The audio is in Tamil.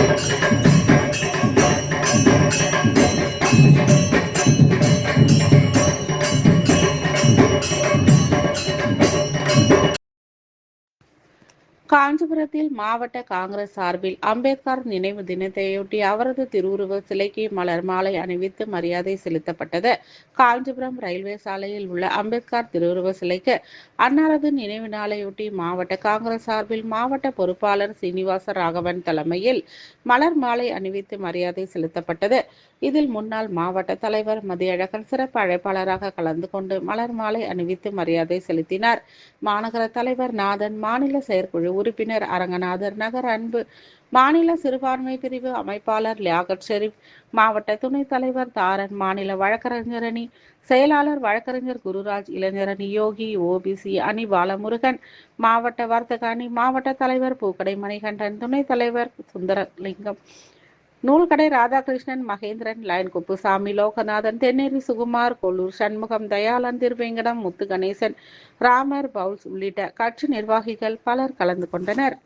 Thank you. காஞ்சிபுரத்தில் மாவட்ட காங்கிரஸ் சார்பில் அம்பேத்கர் நினைவு தினத்தையொட்டி அவரது திருவுருவ சிலைக்கு மலர் மாலை அணிவித்து மரியாதை செலுத்தப்பட்டது. காஞ்சிபுரம் ரயில்வே சாலையில் உள்ள அம்பேத்கர் திருவுருவ சிலைக்கு அன்னாரது நினைவு நாளையொட்டி மாவட்ட காங்கிரஸ் சார்பில் மாவட்ட பொறுப்பாளர் சீனிவாச ராகவன் தலைமையில் மலர் மாலை அணிவித்து மரியாதை செலுத்தப்பட்டது. இதில் முன்னாள் மாவட்ட தலைவர் மதியழகன் சிறப்பு அழைப்பாளராக கலந்து கொண்டு மலர் மாலை அணிவித்து மரியாதை செலுத்தினார். மாநகர தலைவர் நாதன் மாநில செயற்குழு உறுப்பினர் அரங்கநாதர் நகர் அன்பு மாநில சிறுபான்மை பிரிவு அமைப்பாளர் லியாகத் ஷெரீப் மாவட்ட துணைத் தலைவர் தாரன் மாநில வழக்கறிஞர் அணி செயலாளர் வழக்கறிஞர் குருராஜ் இளைஞரணி யோகி ஓபிசி அணி பாலமுருகன் மாவட்ட வர்த்தக அணி மாவட்ட தலைவர் பூக்கடை மணிகண்டன் துணைத் தலைவர் சுந்தரலிங்கம் நூல்கடை ராதாகிருஷ்ணன் மகேந்திரன் லயன் குப்புசாமி லோகநாதன் தென்னேரி சுகுமார் கொல்லூர் சண்முகம் தயாளன் திருவேங்கடம் முத்து கணேசன் ராமர் பவுல்ஸ் உள்ளிட்ட கட்சி நிர்வாகிகள் பலர் கலந்து கொண்டனர்.